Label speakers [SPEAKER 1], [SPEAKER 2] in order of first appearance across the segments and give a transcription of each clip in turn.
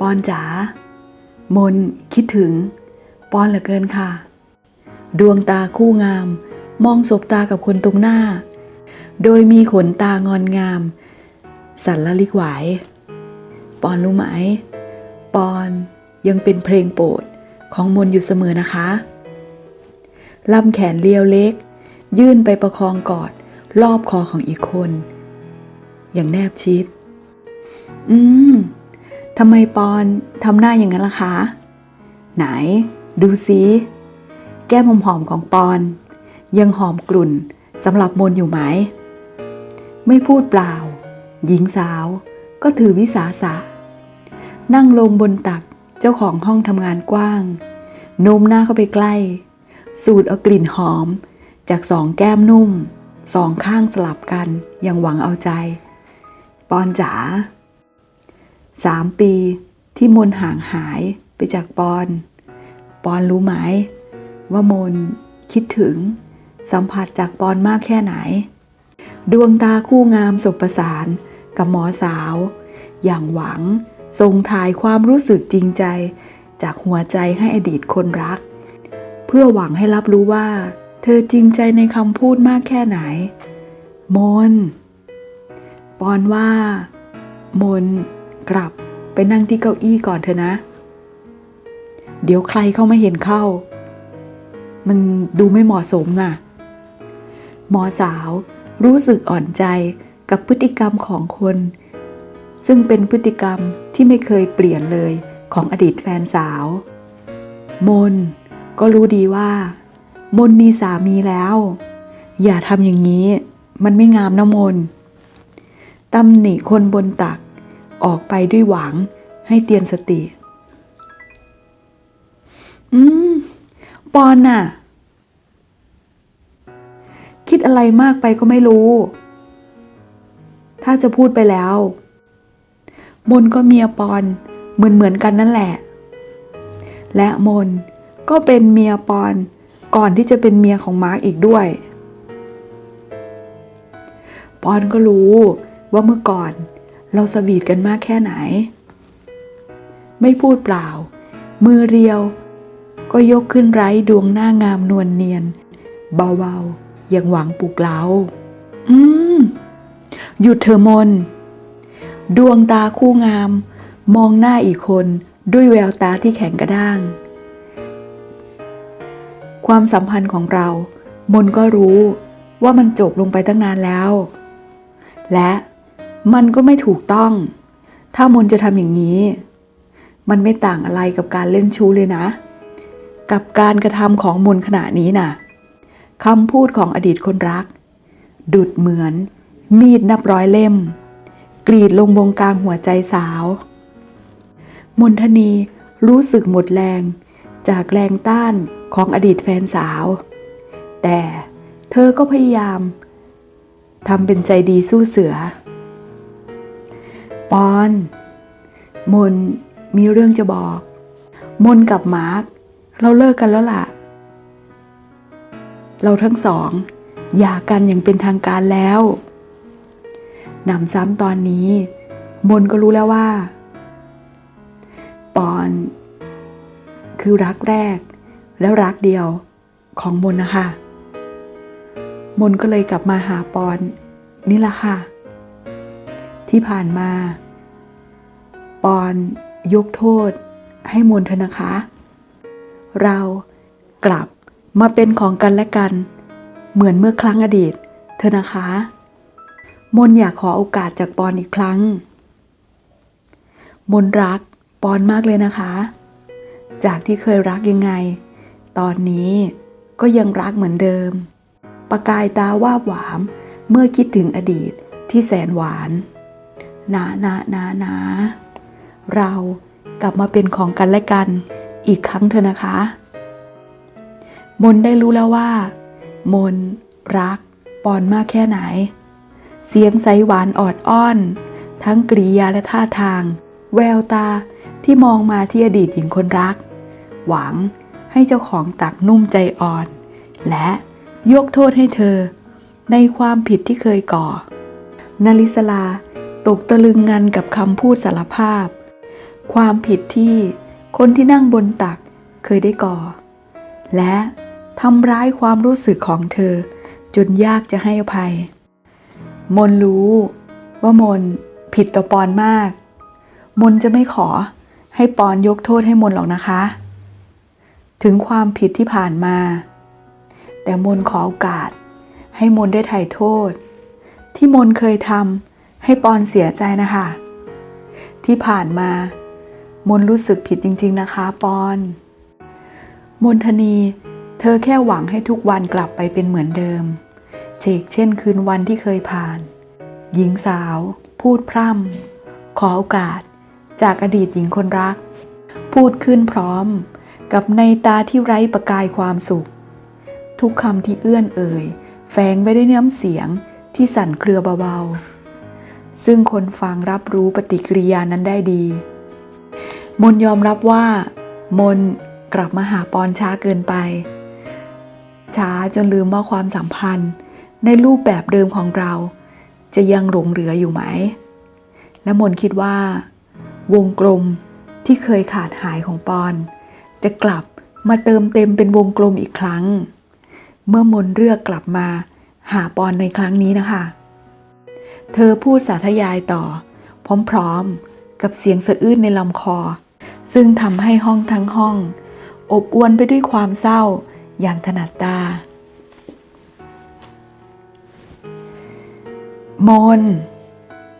[SPEAKER 1] ปอนจ๋ามนคิดถึง ปอนเหลือเกินค่ะ ดวงตาคู่งาม มองสบตากับคนตรงหน้า โดยมีขนตางอนงาม สันละลิกไหวปอนรู้ไหม ปอนยังเป็นเพลงโปรดของมนอยู่เสมอนะคะลำแขนเรียวเล็ก ยื่นไปประคองกอดรอบคอของอีกคน อย่างแนบชิด อืม ทำไมปอนทำหน้าอย่างนั้นล่ะคะ ไหน ดูซิแก้มหอมๆของปอน ยังหอมกลุ่นสำหรับมนอยู่ไหม ไม่พูดเปล่า หญิงสาวก็ถือวิสาสะ นั่งลงบนตักเจ้าของห้องทำงานกว้าง โน้มหน้าเข้าไปใกล้ สูดเอากลิ่นหอม จากสองแก้มนุ่ม สองข้างสลับกันอย่างหวังเอาใจ ปอนจ๋า สามปีที่มนห่างหายไปจากปอน ปอนรู้ไหม ว่ามนคิดถึง สัมผัสจากปอนมากแค่ไหน ดวงตาคู่งามสบประสานกับหมอสาว อย่างหวังส่งถ่ายความรู้สึกจริงใจ จากหัวใจให้อดีตคนรัก เพื่อหวังให้รับรู้ว่า เธอจริงใจในคำพูดมากแค่ไหน มน ปอนว่า มน กลับไปนั่งที่เก้าอี้ก่อนเถอะนะ เดี๋ยวใครเข้ามาเห็นเข้า มันดูไม่เหมาะสมน่ะ หมอสาวรู้สึกอ่อนใจกับพฤติกรรมของคน ซึ่งเป็นพฤติกรรมที่ไม่เคยเปลี่ยนเลยของอดีตแฟนสาว มนก็รู้ดีว่า มนมีสามีแล้ว อย่าทำอย่างนี้ มันไม่งามนะมนตำหนิคนบนตัก ออกไปด้วยหวังให้เตือนสติ อืม ปอนน่ะ คิดอะไรมากไปก็ไม่รู้ ถ้าจะพูดไปแล้ว มนก็เมียปอนเหมือนเหมือนๆกันนั่นแหละ และมนก็เป็นเมียปอนก่อนที่จะเป็นเมียของมาร์กอีกด้วย ปอนก็รู้ว่าเมื่อก่อน เราสวีทกันมากแค่ไหน ไม่พูดเปล่า มือเรียว ก็ยกขึ้นไร้ดวงหน้างามนวลเนียน เบาๆอย่างหวังปลุกเรา อืม หยุดเธอมน ดวงตาคู่งาม มองหน้าอีกคนด้วยแววตาที่แข็งกระด้าง ความสัมพันธ์ของเรา มนก็รู้ว่ามันจบลงไปตั้งนานแล้ว และ มันก็ไม่ถูกต้อง ถ้ามนจะทำอย่างนี้ มันไม่ต่างอะไรกับการเล่นชู้เลยนะ กับการกระทำของมนขณะนี้น่ะคำพูดของอดีตคนรัก ดุดเหมือน มีดนับร้อยเล่ม กรีดลงวงกลางหัวใจสาว มนทนีรู้สึกหมดแรง จากแรงต้านของอดีตแฟนสาว แต่เธอก็พยายามทำเป็นใจดีสู้เสือ ปอน มนมีเรื่องจะบอก มนกับมาร์คเราเลิกกันแล้วล่ะ เราทั้งสองหย่ากันอย่างเป็นทางการแล้วนำซ้ำตอนนี้ มนก็รู้แล้วว่า ปอน คือรักแรก แล้วรักเดียวของมนนะคะ มนก็เลยกลับมาหาปอน นี่แหละค่ะ ที่ผ่านมา ปอนยกโทษให้มนเถอะนะคะ เรากลับมาเป็นของกันและกัน เหมือนเมื่อครั้งอดีต เธอนะคะ มนอยากขอโอกาสจากปอนอีกครั้ง มนรักปอนมากเลยนะคะ จากที่เคยรักยังไง ตอนนี้ก็ยังรักเหมือนเดิม ประกายตาวาบหวามเมื่อคิดถึงอดีตที่แสนหวาน หนาหนาหนาหนาเรากลับมาเป็นของกันและกันอีกครั้งเถอะนะคะ มนได้รู้แล้วว่า มนรักปอนมากแค่ไหน เสียงใสหวานออดอ้อน ทั้งกริยาและท่าทาง แววตาที่มองมาที่อดีตหญิงคนรัก หวังให้เจ้าของตักนุ่มใจอ่อน และยกโทษให้เธอ ในความผิดที่เคยก่อ นาริสลา ตกตะลึงงันกับคำพูดสารภาพ ความผิดที่คนที่นั่งบนตักเคยได้ก่อ และทำร้ายความรู้สึกของเธอ จนยากจะให้อภัย มนรู้ว่ามนผิดต่อปอนมาก มนจะไม่ขอให้ปอนยกโทษให้มนหรอกนะคะ ถึงความผิดที่ผ่านมา แต่มนขอโอกาสให้มนได้ไถ่โทษ ที่มนเคยทำ ให้ปอนเสียใจนะคะ ที่ผ่านมา มนรู้สึกผิดจริง ๆ นะคะปอน มนทนี เธอแค่หวังให้ทุกวันกลับไปเป็นเหมือนเดิมเชกเช่นคืนวันที่เคยผ่าน หญิงสาว พูดพร่ำ ขอโอกาส จากอดีตหญิงคนรัก พูดขึ้นพร้อม กับในตาที่ไร้ประกายความสุข ทุกคำที่เอื้อนเอ่ย แฝงไว้ด้วยน้ำเสียงที่สั่นเครือเบาๆ ซึ่งคนฟังรับรู้ปฏิกิริยานั้นได้ดี มนยอมรับว่า มนกลับมาหาปอนช้าเกินไป ช้าจนลืมว่าความสัมพันธ์ ในรูปแบบเดิมของเรา จะยังหลงเหลืออยู่ไหม และมนคิดว่า วงกลมที่เคยขาดหายของปอน จะกลับมาเติมเต็มเป็นวงกลมอีกครั้ง เมื่อมนเลือกกลับมาหาปอนในครั้งนี้นะคะ เธอพูดสาธยายต่อ พร้อมๆ กับเสียงสะอื้นในลำคอ ซึ่งทำให้ห้องทั้งห้อง อบอวลไปด้วยความเศร้าอย่างถนัดตา มน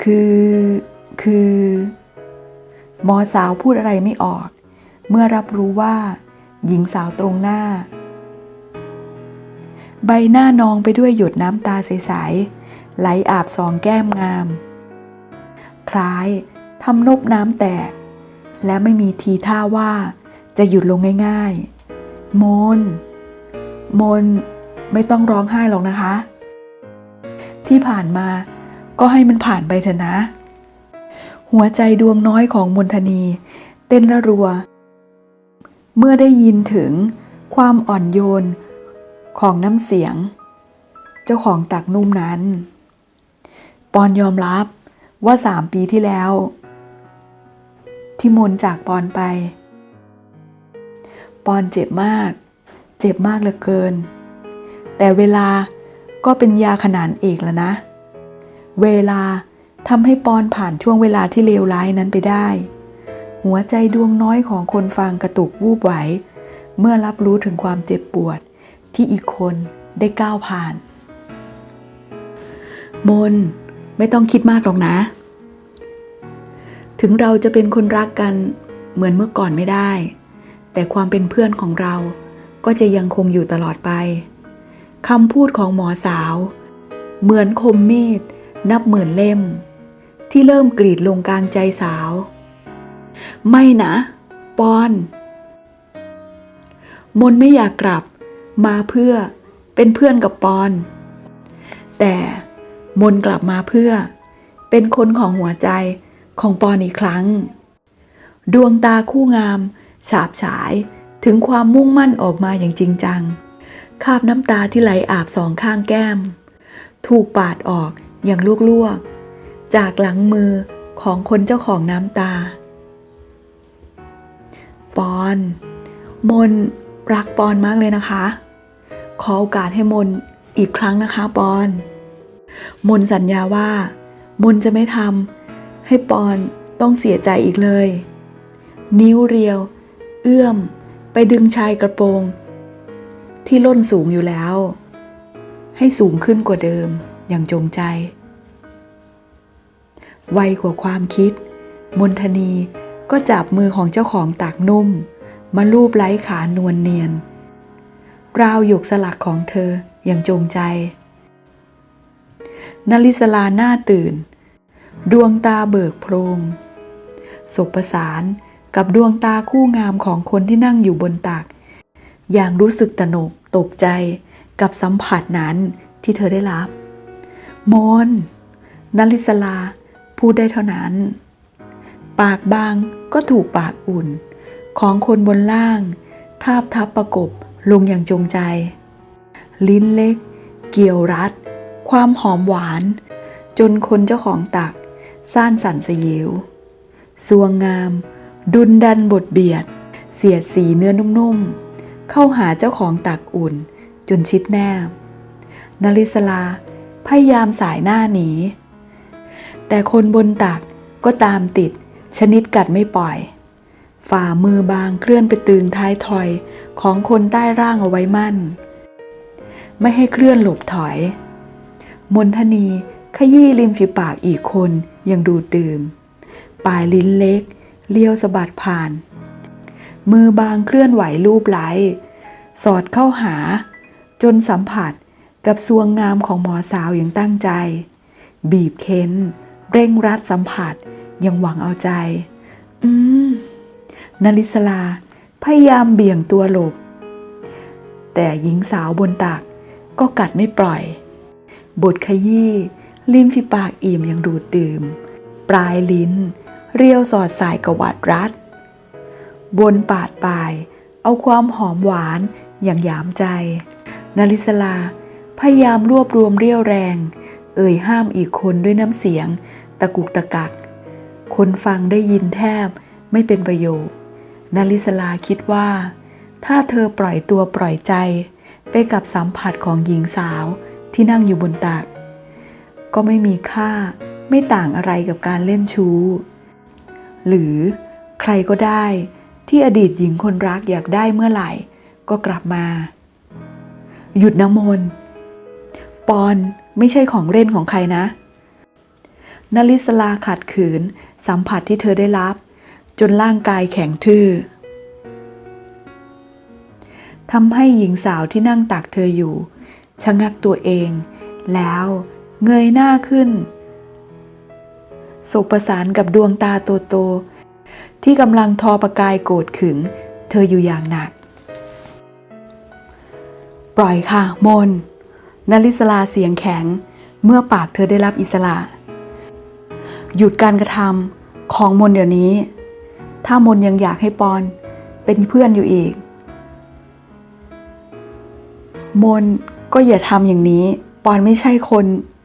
[SPEAKER 1] คือคือหมอสาวพูดอะไรไม่ออก เมื่อรับรู้ว่า หญิงสาวตรงหน้า ใบหน้านองไปด้วยหยดน้ำตาใสๆ ไหลอาบสองแก้มงาม คล้ายทำนบน้ำแตก และไม่มีทีท่าว่าจะหยุดลงง่ายๆ มน มนไม่ต้องร้องไห้หรอกนะคะ ที่ผ่านมาก็ให้มันผ่านไปเถอะนะ หัวใจดวงน้อยของมนทนี เต้นระรัว เมื่อได้ยินถึงความอ่อนโยนของน้ำเสียง เจ้าของตักนุ่มนั้น ปอนยอมรับว่าสามปีที่แล้ว ที่มนจากปอนไป ปอนเจ็บมาก เจ็บมากเหลือเกิน แต่เวลาก็เป็นยาขนานเอกแล้วนะ เวลาทำให้ปอนผ่านช่วงเวลาที่เลวร้ายนั้นไปได้ หัวใจดวงน้อยของคนฟังกระตุกวูบไหว เมื่อรับรู้ถึงความเจ็บปวดที่อีกคนได้ก้าวผ่าน มน ไม่ต้องคิดมากหรอกนะ ถึงเราจะเป็นคนรักกันเหมือนเมื่อก่อนไม่ได้ แต่ความเป็นเพื่อนของเราก็จะยังคงอยู่ตลอดไปคำพูดของหมอสาว เหมือนคมมีด นับหมื่นเล่ม ที่เริ่มกรีดลงกลางใจสาว ไม่นะ ปอน มนไม่อยากกลับมาเพื่อเป็นเพื่อนกับปอน แต่ มนกลับมาเพื่อ เป็นคนของหัวใจของปอนอีกครั้ง ดวงตาคู่งาม ฉาบฉายถึงความมุ่งมั่นออกมาอย่างจริงจัง คาบน้ำตาที่ไหลอาบสองข้างแก้ม ถูกปาดออกอย่างลวกๆ จากหลังมือของคนเจ้าของน้ำตา ปอน มนรักปอนมากเลยนะคะ ขอโอกาสให้มนอีกครั้งนะคะปอน มนสัญญาว่า มนจะไม่ทำให้ปอนต้องเสียใจอีกเลย นิ้วเรียว เอื้อม ไปดึงชายกระโปรง ที่ล่นสูงอยู่แล้ว ให้สูงขึ้นกว่าเดิมอย่างจงใจ ไวกว่าความคิด มนทนีก็จับมือของเจ้าของตากนุ่ม มาลูบไล้ขานวลเนียนราวหยกสลักของเธออย่างจงใจ นาริสลาหน้าตื่น ดวงตาเบิกโพรงสบประสานกับดวงตาคู่งามของคนที่นั่งอยู่บนตัก อย่างรู้สึกตนกตกใจกับสัมผัสนั้นที่เธอได้รับ มนนาริสลาพูดได้เท่านั้น ปากบางก็ถูกปากอุ่น ของคนบนล่าง ทาบทับประกบลงอย่างจงใจ ลิ้นเล็ก เกี่ยวรัด ความหอมหวาน จนคนเจ้าของตักซ่านสันสยิวสวงงาม ดุนดันบทเบียด เสียดสีเนื้อนุ่มๆ เข้าหาเจ้าของตักอุ่น จนชิดแนบนาริสลาพยายามสายหน้าหนี แต่คนบนตักก็ตามติด ชนิดกัดไม่ปล่อย ฝ่ามือบางเคลื่อนไปตึงท้ายถอยของคนใต้ร่างเอาไว้มั่น ไม่ให้เคลื่อนหลบถอย มนทนีขยี้ริมฝีปากอีกคนยังดูดดื่ม ปลายลิ้นเล็ก เลี้ยวสะบัดผ่าน มือบางเคลื่อนไหวรูปไหล สอดเข้าหา จนสัมผัสกับสวงงามของหมอสาวอย่างตั้งใจ บีบเค้น เร่งรัดสัมผัสยังหวังเอาใจ อืมนาริสลาพยายามเบี่ยงตัวหลบ แต่หญิงสาวบนตักก็กัดไม่ปล่อย บทขยี้ริมฝีปากอิ่มยังดูดดื่ม ปลายลิ้น เรียวสอดสายกวัดรัด บนปาดปลาย เอาความหอมหวานอย่างหยามใจ นาริสลา พยายามรวบรวมเรี่ยวแรง เอ่ยห้ามอีกคนด้วยน้ำเสียง ตะกุกตะกัก คนฟังได้ยินแทบไม่เป็นประโยคนาริสลาคิดว่า ถ้าเธอปล่อยตัวปล่อยใจ ไปกับสัมผัสของหญิงสาว ที่นั่งอยู่บนตัก ก็ไม่มีค่าไม่ต่างอะไรกับการเล่นชู้ หรือใครก็ได้ที่อดีตหญิงคนรักอยากได้เมื่อไหร่ ก็กลับมา หยุดน้ำมนต์ปอนไม่ใช่ของเล่นของใครนะนาริสลาขัดขืน สัมผัสที่เธอได้รับ จนร่างกายแข็งทื่อทำให้หญิงสาวที่นั่งตักเธออยู่ ชะงักตัวเอง แล้วเงยหน้าขึ้นสบประสานกับดวงตาโตๆที่กำลังทอประกายโกรธขึง เธออยู่อย่างหนัก ปล่อยค่ะ มนนาริสลาเสียงแข็ง เมื่อปากเธอได้รับอิสระ หยุดการกระทำของมนเดี๋ยวนี้ ถ้ามนยังอยากให้ปอนเป็นเพื่อนอยู่อีก มน ก็อย่าทำอย่างนี้ ปอนไม่ใช่คน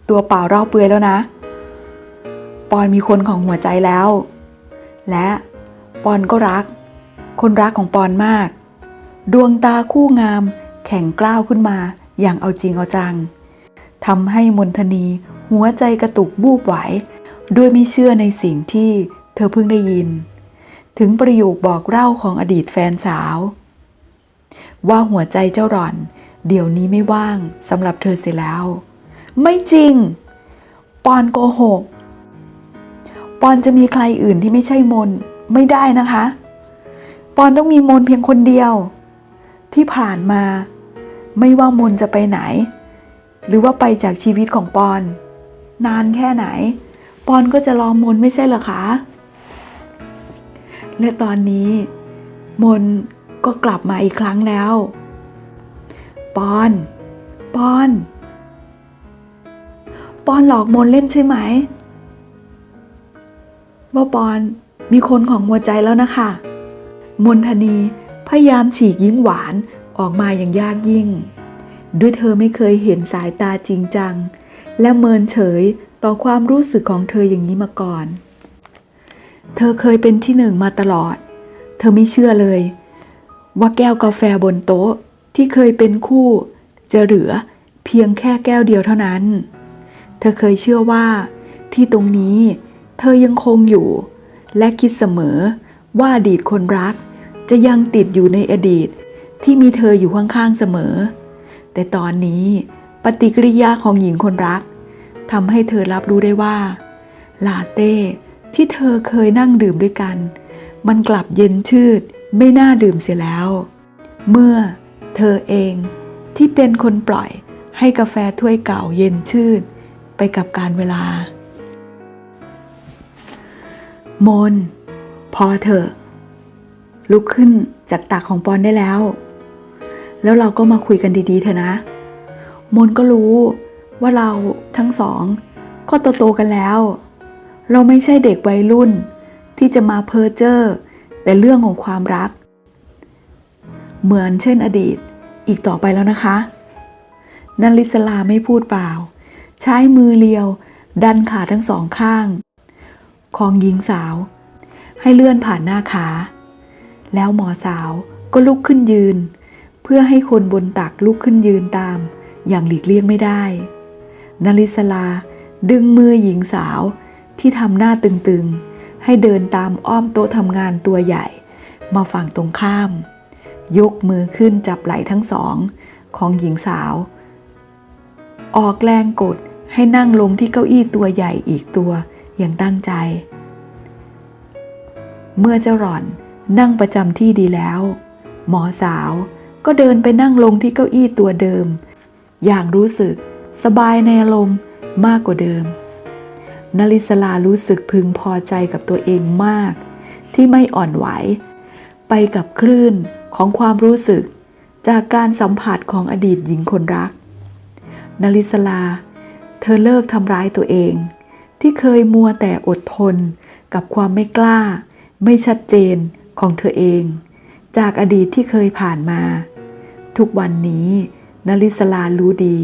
[SPEAKER 1] ตัวเปล่าเร่าเปลือยแล้วนะ ปอนมีคนของหัวใจแล้ว และปอนก็รัก คนรักของปอนมาก ดวงตาคู่งาม แข็งกล้าวขึ้นมาอย่างเอาจริงเอาจังทำให้มนทนีหัวใจกระตุกบูบไหว ด้วยไม่เชื่อในสิ่งที่เธอเพิ่งได้ยิน ถึงประโยคบอกเล่าของอดีตแฟนสาว ว่าหัวใจเจ้าหล่อน เดี๋ยวนี้ไม่ว่างสำหรับเธอเสียแล้ว ไม่จริง ปอนโกหก ปอนจะมีใครอื่นที่ไม่ใช่มน ไม่ได้นะคะ ปอนต้องมีมนเพียงคนเดียว ที่ผ่านมา ไม่ว่ามนจะไปไหน หรือว่าไปจากชีวิตของปอน นานแค่ไหน ปอนก็จะรอมนไม่ใช่เหรอคะ และตอนนี้ มนก็กลับมาอีกครั้งแล้ว ปอน ปอน ปอนหลอกมนเล่นใช่ไหม ว่าปอนมีคนของหัวใจแล้วนะคะ มนทนีพยายามฉีกยิ้งหวานออกมาอย่างยากยิ่ง ด้วยเธอไม่เคยเห็นสายตาจริงจัง และเมินเฉยต่อความรู้สึกของเธออย่างนี้มาก่อน เธอเคยเป็นที่หนึ่งมาตลอด เธอไม่เชื่อเลย ว่าแก้วกาแฟบนโต๊ะ ที่เคยเป็นคู่ จะเหลือเพียงแค่แก้วเดียวเท่านั้น เธอเคยเชื่อว่า ที่ตรงนี้เธอยังคงอยู่ และคิดเสมอว่าอดีตคนรัก จะยังติดอยู่ในอดีต ที่มีเธออยู่ข้างๆเสมอ แต่ตอนนี้ปฏิกิริยาของหญิงคนรักทำให้เธอรับรู้ได้ว่า ลาเต้ที่เธอเคยนั่งดื่มด้วยกัน มันกลับเย็นชืดไม่น่าดื่มเสียแล้ว เมื่อ เธอเองที่เป็นคนปล่อยให้กาแฟถ้วยเก่าเย็นชืดไปกับการเวลา มน พอเถอะ ลุกขึ้นจากตักของปอนได้แล้ว แล้วเราก็มาคุยกันดีๆเถอะนะ มนก็รู้ว่าเราทั้งสองก็โตๆกันแล้ว เราไม่ใช่เด็กวัยรุ่นที่จะมาเพ้อเจ้อแต่เรื่องของความรัก เหมือนเช่นอดีต อีกต่อไปแล้วนะคะนันลิสลาไม่พูดเปล่า ใช้มือเลียว ดันขาทั้งสองข้าง ของหญิงสาว ให้เลื่อนผ่านหน้าขา แล้วหมอสาวก็ลุกขึ้นยืน เพื่อให้คนบนตักลุกขึ้นยืนตาม อย่างหลีกเลี่ยงไม่ได้นาริสลาดึงมือหญิงสาวที่ทำหน้าตึงๆ ให้เดินตามอ้อมโต๊ะทำงานตัวใหญ่ มาฝั่งตรงข้าม ยกมือขึ้นจับไหล่ทั้งสองของหญิงสาว ออกแรงกดให้นั่งลงที่เก้าอี้ตัวใหญ่อีกตัวอย่างตั้งใจ เมื่อเจ้าหล่อนนั่งประจำที่ดีแล้ว หมอสาวก็เดินไปนั่งลงที่เก้าอี้ตัวเดิม อย่างรู้สึกสบายในอารมณ์มากกว่าเดิมนาริสลารู้สึกพึงพอใจกับตัวเองมาก ที่ไม่อ่อนไหว ไปกับคลื่น ของความรู้สึกจากการสัมผัสของอดีตหญิงคนรัก นาริสลา เธอเลิกทำร้ายตัวเอง ที่เคยมัวแต่อดทนกับความไม่กล้า ไม่ชัดเจนของเธอเอง จากอดีตที่เคยผ่านมา ทุกวันนี้นาริสลารู้ดี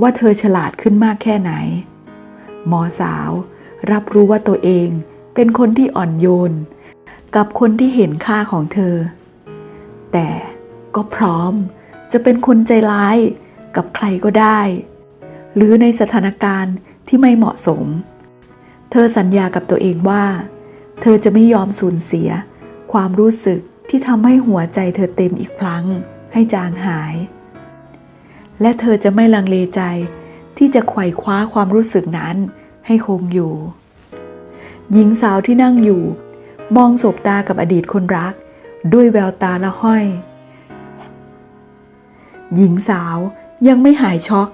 [SPEAKER 1] ว่าเธอฉลาดขึ้นมากแค่ไหน หมอสาว รับรู้ว่าตัวเองเป็นคนที่อ่อนโยน กับคนที่เห็นค่าของเธอ แต่ก็พร้อมจะเป็นคนใจร้ายกับใครก็ได้ หรือในสถานการณ์ที่ไม่เหมาะสม เธอสัญญากับตัวเองว่า เธอจะไม่ยอมสูญเสีย ความรู้สึกที่ทำให้หัวใจเธอเต็มอีกครั้งให้จางหาย และเธอจะไม่ลังเลใจที่จะไขว่คว้าความรู้สึกนั้นให้คงอยู่ หญิงสาวที่นั่งอยู่ มองสบตากับอดีตคนรัก ด้วยแววตาละห้อย หญิงสาวยังไม่หายช็อก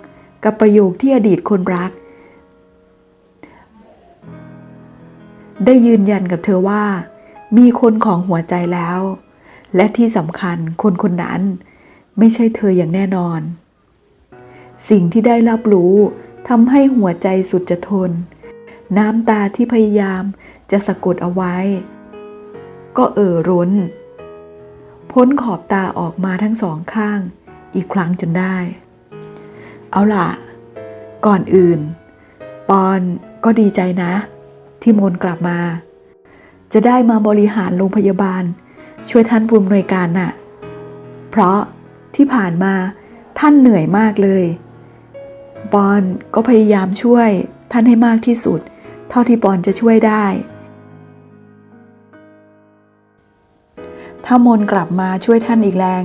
[SPEAKER 1] กับประโยคที่อดีตคนรัก ได้ยืนยันกับเธอว่า มีคนของหัวใจแล้ว และที่สำคัญคนคนนั้น ไม่ใช่เธออย่างแน่นอน สิ่งที่ได้รับรู้ทำให้หัวใจสุดจะทน น้ำตาที่พยายามจะสะกดเอาไว้ ก็เอ่อร้น พ้นขอบตาออกมาทั้งสองข้างอีกครั้งจนได้ เอาล่ะ ก่อนอื่น ปอนก็ดีใจนะ ที่มนกลับมา จะได้มาบริหารโรงพยาบาล ช่วยท่านผู้อำนวยการน่ะ เพราะที่ผ่านมาท่านเหนื่อยมากเลย ปอนก็พยายามช่วยท่านให้มากที่สุด เท่าที่ปอนจะช่วยได้ ถ้ามนกลับมาช่วยท่านอีกแรง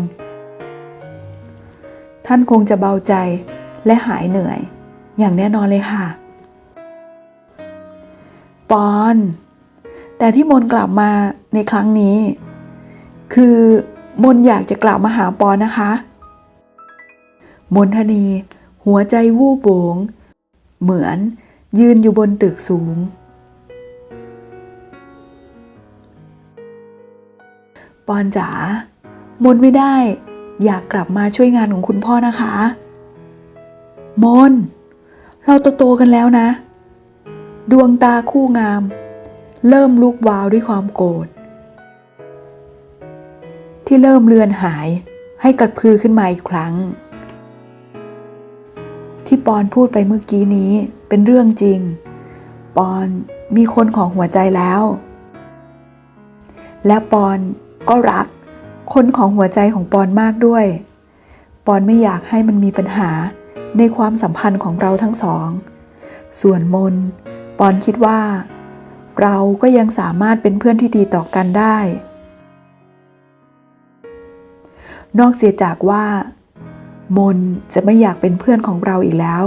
[SPEAKER 1] ท่านคงจะเบาใจและหายเหนื่อย อย่างแน่นอนเลยค่ะ ปอน แต่ที่มนกลับมาในครั้งนี้ คือมนอยากจะกลับมาหาปอนนะคะ มนทนี หัวใจวูบโบง เหมือนยืนอยู่บนตึกสูง ปอนจ๋ามนไม่ได้ อยากกลับมาช่วยงานของคุณพ่อนะคะ มน เราโตๆกันแล้วนะ ดวงตาคู่งาม เริ่มลุกวาวด้วยความโกรธที่เริ่มเลือนหายให้กระพือขึ้นมาอีกครั้ง ที่ปอนพูดไปเมื่อกี้นี้เป็นเรื่องจริง ปอนมีคนของหัวใจแล้ว และปอน ก็รัก คนของหัวใจของปอนมากด้วย ปอนไม่อยากให้มันมีปัญหาในความสัมพันธ์ของเราทั้งสอง ส่วนมน ปอนคิดว่า เราก็ยังสามารถเป็นเพื่อนที่ดีต่อกันได้ นอกเสียจากว่า มนจะไม่อยากเป็นเพื่อนของเราอีกแล้ว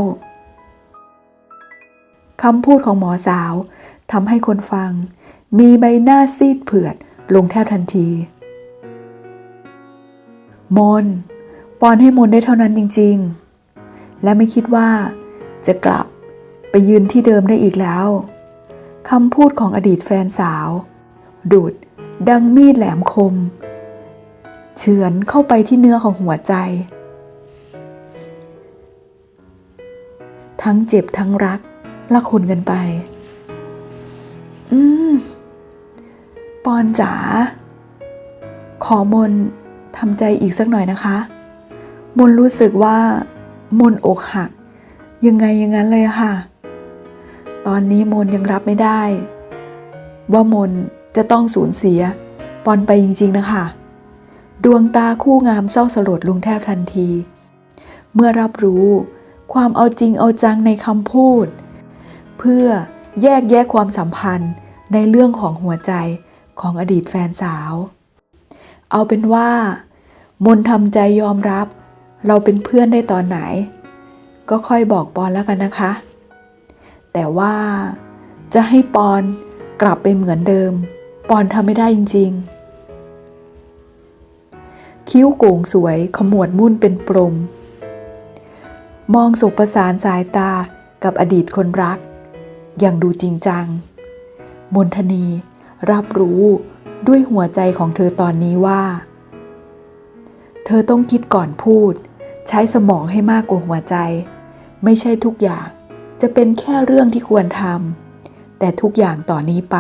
[SPEAKER 1] คำพูดของหมอสาวทำให้คนฟัง มีใบหน้าซีดเผือด ลงแทบทันที มนปอนให้มนได้เท่านั้นจริง ๆ และไม่คิดว่า จะกลับไปยืนที่เดิมได้อีกแล้วคำพูดของอดีตแฟนสาว ดูด ดังมีดแหลมคม เฉือนเข้าไปที่เนื้อของหัวใจ ทั้งเจ็บทั้งรักละคนกันไป อืม ปอนจ๋า ขอมนทำใจอีกสักหน่อยนะคะ มนรู้สึกว่ามนอกหัก ยังไงอย่างนั้นเลยค่ะ ตอนนี้มนยังรับไม่ได้ ว่ามนจะต้องสูญเสีย ปอนไปจริงๆนะคะ ดวงตาคู่งามเศร้าสลดลงแทบทันที เมื่อรับรู้ความเอาจริงเอาจังในคำพูด เพื่อแยกแยะความสัมพันธ์ในเรื่องของหัวใจ ของอดีตแฟนสาว เอาเป็นว่า มนทำใจยอมรับ เราเป็นเพื่อนได้ตอนไหน ก็ค่อยบอกปอนแล้วกันนะคะ แต่ว่าจะให้ปอนกลับไปเหมือนเดิม ปอนทำไม่ได้จริง ๆ คิ้วโก่งสวยขมวดมุ่นเป็นปรม มองสบประสานสายตากับอดีตคนรัก อย่างดูจริงจัง มนทนี รับรู้ด้วยหัวใจของเธอตอนนี้ว่า เธอต้องคิดก่อนพูด ใช้สมองให้มากกว่าหัวใจ ไม่ใช่ทุกอย่างจะเป็นแค่เรื่องที่ควรทำแต่ทุกอย่างต่อนนี้ไป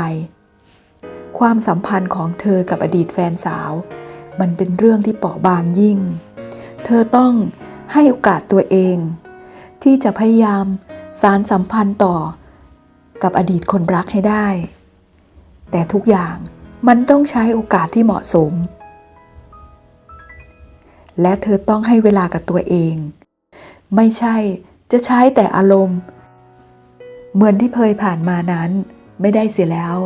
[SPEAKER 1] ความสัมพันธ์ของเธอกับอดีตแฟนสาว มันเป็นเรื่องที่เปราะบางยิ่ง เธอต้องให้โอกาสตัวเอง ที่จะพยายามสารสัมพันธ์ต่อกับอดีตคนรักให้ได้ แต่ทุกอย่างมันต้องใช้โอกาสที่เหมาะสม และเธอต้องให้เวลากับตัวเอง ไม่ใช่จะใช้แต่อารมณ์ เหมือนที่เคยผ่านมานั้นไม่ได้เสียแล้ว